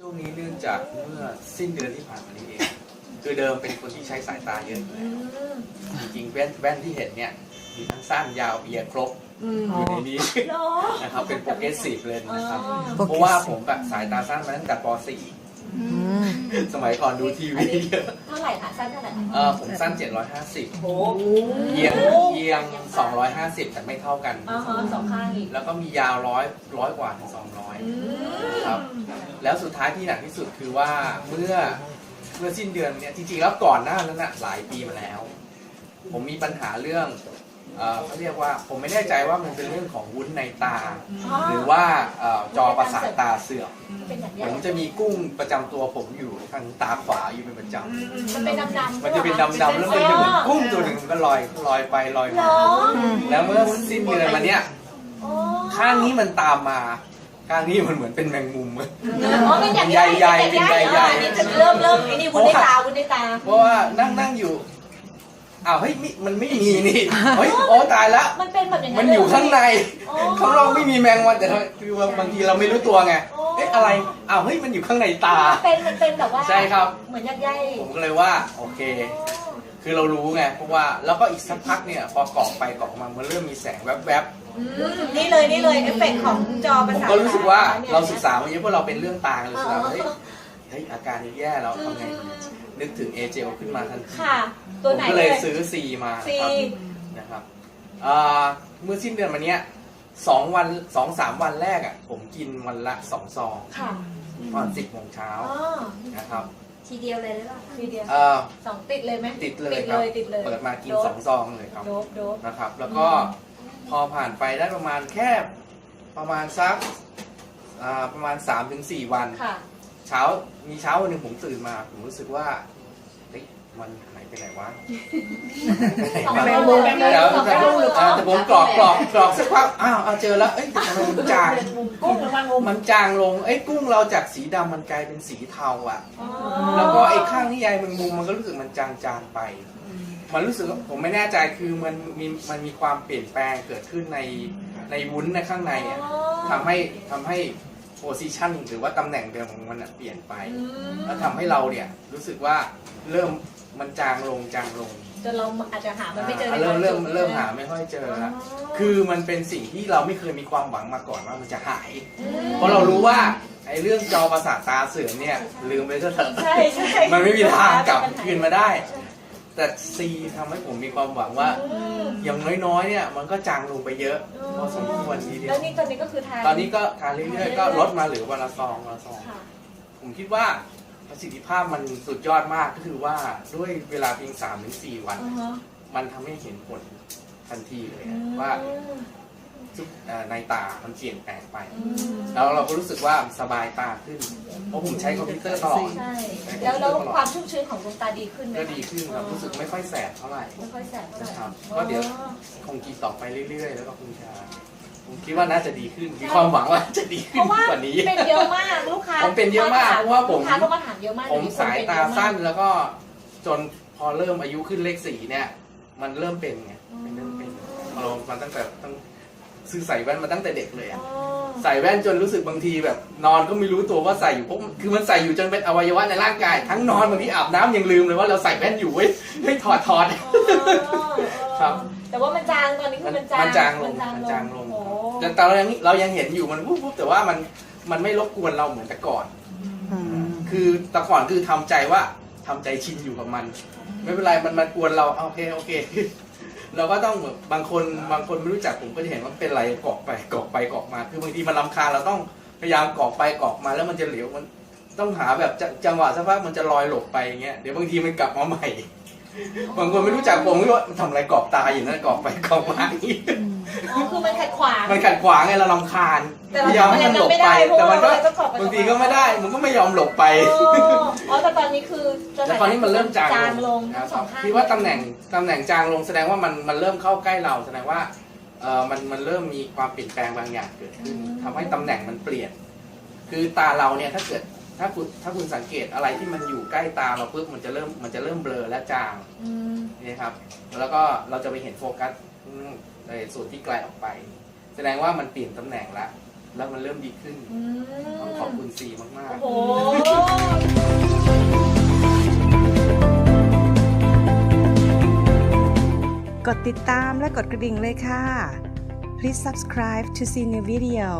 ช่วงนี้เนื่องจากเมื่อสิ้นเดือนที่ผ่านมานี้เอง คือเดิมเป็นคนที่ใช้สายตาเยอะอยู่แล้วจริงๆแว่นแว่นที่เห็นเนี่ยมีทั้งสั้นยาวเอียงครบอืมอยู่ในนี้เหรอนะครับเป็นโปรเกรสซีฟเลนนะครับอ๋อเพราะว่าผมแบบสายตาสั้นมาตั้งแต่ปอืม .4 สมัยก่อนดูทีวีเยอะเท่าไหร่คะสั้นเท่าไหร่คะเออผมสั้น 750โอ้เอียงเอียง 250 แต่ไม่เท่ากันอ่าฮะสองข้างอีกแล้วก็มียาวร้อยร้อยกว่าถึง200 ครับ แล้วสุดท้ายที่หนักที่สุดคือว่าเมื่อเมื่อสิ้นเดือนเนี่ยจริงๆแล้วก่อนหน้านั้นน่ะหลายปีมาแล้ว ผมมีปัญหาเรื่อง เอ่อเขาเรียกว่าผมไม่แน่ใจว่ามันเป็นเรื่องของวุ้นในตา หรือว่าเอ่อจอประสาทตาเสื่อมเป็นแบบผนี้มจะมีกุ้งประจำตัวผมอยู่ทางตาขวาอยู่เป็นประจำมันเป็นดำๆมันจะเป็นดำๆแล้วมันจะเหมือนกุ้งตัวหนึ่งมันก็ลอยลอยไปลอยเหรมาอแล้วเมื่อสิ้นเดือนมาเนี้ยอ๋อข้างนี้มันตามมาข้างนี้มันเหมือนเป็นแมงมุม อ๋อเป็นอย่างนี้ใหญ่ๆเป็นใหญ่ๆอันนี้จะเริ่มเริ่มไอ้นี่วุ้นในตาวุ้นในตา เพราะว่านั่งนั่งอยู่ อ้าวเฮ้ยมิมันไม่มีนี่ เฮ้ยโอ้ตายละ มันเป็นแบบอย่างมันอยู่ข้างในอ๋อข้างนอกไม่มีแมงวันแต่ทำไมคือว่าบางทีเราไม่รู้ตัวไงอ๋อเอ๊ะอะไรอ้าวเฮ้ยมันอยู่ข้างในตา มันเป็นมันเป็นแบบว่าใช่ครับ เหมือนยักษ์ใหญ่ผมก็เลยว่าโอเค คือเรารู้ไงเพราะว่าแล้วก็อีกสักพักเนี่ยพอกรอกไปกรอกมามันเริ่มมีแสงแวบอืมนี่เลยนี่เลยเอฟเฟกต์ของจอๆประผมสาทก็รู้สึกว่าเนี่ยเราศึกษามาเยอะเพราะเราเป็นเรื่องตากันเลยอ๋ศึกษาอว่าเฮ้ยเฮ้ยอาการนี้แย่เราทำไงดี นึกถึงเอเจลขึ้นมาทันทีค่ะตัวไหนผมก็เลยซื้อซีมาซีครับนะครับอ่าเมื่อสิ้นเดือนมาเนี้ยสองวันสองสามวันแรกอะผมกินวันละสองซองค่ะตอนสิบโมงเช้าอ๋อนะครับทีเดียวเลยหรือเปล่าทีเดียวเอ่อสองติดเลยไหมติดเลยติดครัเลบยติดเลยเปิดมากินสองซองเลยครับ โดบโดบ นะครับแล้วก็พอผ่านไปได้ประมาณแค่ประมาณสักอ่าประมาณสามถึงสี่วัน ค่ะ เช้ามีเช้าวันหนึ่งผมตื่นมา ผมรู้สึกว่าเฮ้ยมันหายไปไหนวะสองแต่โลแต่เลยแต่สองแต่โลเลยอ่าแต่ผมกรอกกรอกกรอกสักพักอ้าวเอาเจอแล้วเอ้ยแต่ทำไมมันจางกุ้งหรือว่างมมันจางลงเอ้ยกุ้งเราจากสีดำมันกลายเป็นสีเทาอะอ๋อแล้วก็ไอ้ข้างที่ใยแมงมุมมันก็รู้สึกมันจางจางๆไป มันรู้สึกว่าผมไม่แน่ใจคือมันมีมันมีความเปลี่ยนแปลงเกิดขึ้นในในวุ้นในข้างในอะทำให้ทำให้ โพซิชันหรือว่าตำแหน่งเดิมของมันอะเปลี่ยนไปอืมแล้วทำให้เราเนี่ยรู้สึกว่าเริ่มมันจางลงจางลงจนเราอาจจะหามันไม่เจอในอ่าเริ่มเริ่มความสุขเริ่มหาไม่ค่อยเจอละคือมันเป็นสิ่งที่เราไม่เคยมีความหวังมาก่อนว่ามันจะหายอืมเพราะเรารู้ว่าไอ้เรื่องจอประสาทตาเสื่อมเนี่ยลืมไปซะเถอะใช่ใช่มันไม่มีทางกลับคืนมาได้ แต่ซีทำให้ผมมีความหวังว่าอืมอย่างน้อยๆเนี่ยมันก็จางลงไปเยอะพอสมควรทีเดียแล้ว วนี่ตอนนี้ก็คือทานตอนนี้ก็ทานเรื่อยๆก็ลดมาเหลือวันละซองวันละซอง ค่ะ ผมคิดว่าประสิทธิภาพมันสุดยอดมากก็คือว่าด้วยเวลาเพียงสามถึงสี่วันอือฮะมันทำให้เห็นผลทันทีเลยอือะมว่าซุปเอ่อ ในตา มันเปลี่ยนแปลงไปอืมแล้วเราก็รู้สึกว่าสบายตาขึ้น เพราะผมใช้คอมพิวเตอร์ตลอดใช่แล้วแล้วความชุ่มชื้นของดวงตาดีขึ้นไหมก็ดีขึ้นครับ รู้สึกไม่ค่อยแสบเท่าไหร่ ไม่ค่อยแสบเท่าไหร่นะครับก็เดี๋ยวคงกินต่อไปเรื่อยๆ แล้วก็คงจะผมคิดว่าน่าจะดีขึ้น มีความหวังว่าจะดีเพขึ้นราะว่ากว่านี้ เป็นเยอะมากลูกค้า ผมเป็นเยอะมากเพราะว่าผมลูกค้าก็มาถามเยอะมากผมสายตาสั้นแล้วก็จนพอเริ่มอายุขึ้นเลขสี่เนี่ย มันเริ่มเป็นไง มันเริ่มเป็นเรามาตั้งแต่ตั้ง ซื้อใส่แว่นมาตั้งแต่เด็กเลยอ๋อะอใส่แว่นจนรู้สึกบางทีแบบ นอนก็ไม่รู้ตัวว่าใส่อยู่เพราะคือมันใส่อยู่จนเป็นอวัยวะในร่างกาย ทั้งนอนบางทีอาบน้ำยังลืมเลยว่าเราใส่แว่นอยู่เว้ยไม่ถอดถอดครับ แต่ว่ามันจางตอนนี้คือมันจางมันจางลงมันมันจางลงโอ้แต่แต่เรายังเรายังเห็นอยู่มันวุบวุบแต่ว่ามันมันไม่รบกวนเราเหมือนแต่ก่อนอืมคือแต่ก่อนคือทำใจว่าทำใจชินอยู่กับมัน ไม่เป็นไรมันมากวนเราเอาโอเคโอเค เราก็ต้องแบบบางคนบางคนไม่รู้จักผมก็จะเห็นว่าเป็นไรกรอกไปกรอกไปกรอกมา คือบางทีมันลำคาเราต้องพยายามกรอกไปกรอกมาแล้วมันจะเหลวมันต้องหาแบบจจังหวะสักพักมันจะลอยหลบไปอย่างเงี้ยเดี๋ยวบางทีมันกลับมาใหม่ บางคนไม่รู้จักผมก็ว่ามันทำอะไรกรอกตาอยู่นั่นกรอกไปกอกมาอย่างงี้ อ๋อคือมันขัดขวาง มันขัดขวางไงเราลำคาญแต่เราพยายามให้มันหลบไป ทำอะไรไม่ได้แต่มันก็เพราะว่าเราต้องกรอกไปบางทีก็ไม่ได้ มันก็ไม่ยอมหลบไป อ๋ออ๋อแต่ตอนนี้คือจะแล้วตอนนี้มันเริ่มจางจางลงนะทั้งคสรัอบงข้าง คิดว่าตำแหน่งตำแหน่งจางลงแสดงว่ามันมันเริ่มเข้าใกล้เราแสดงว่าเออมันมันเริ่มมีความเปลี่ยนแปลงบางอย่างเกิดขึ้นทำให้ตำแหน่งมันเปลี่ยน คือตาเราเนี่ยถ้าเกิดถ้าคุณถ้าคุณสังเกตอะไรที่มันอยู่ใกล้ตาเราปุ๊บมันจะเริ่มมันจะเริ่มเบลอและจางอืมนี่ครับแล้วก็เราจะไปเห็นโฟกัสอืม ในส่วนที่ไกลออกไป แสดงว่ามันเปลี่ยนตำแหน่งแล้วแล้วมันเริ่มดีขึ้นต้องขอบคุณซีมากมากกดติดตามและกดกระดิ่งเลยค่ะ Please subscribe to see new video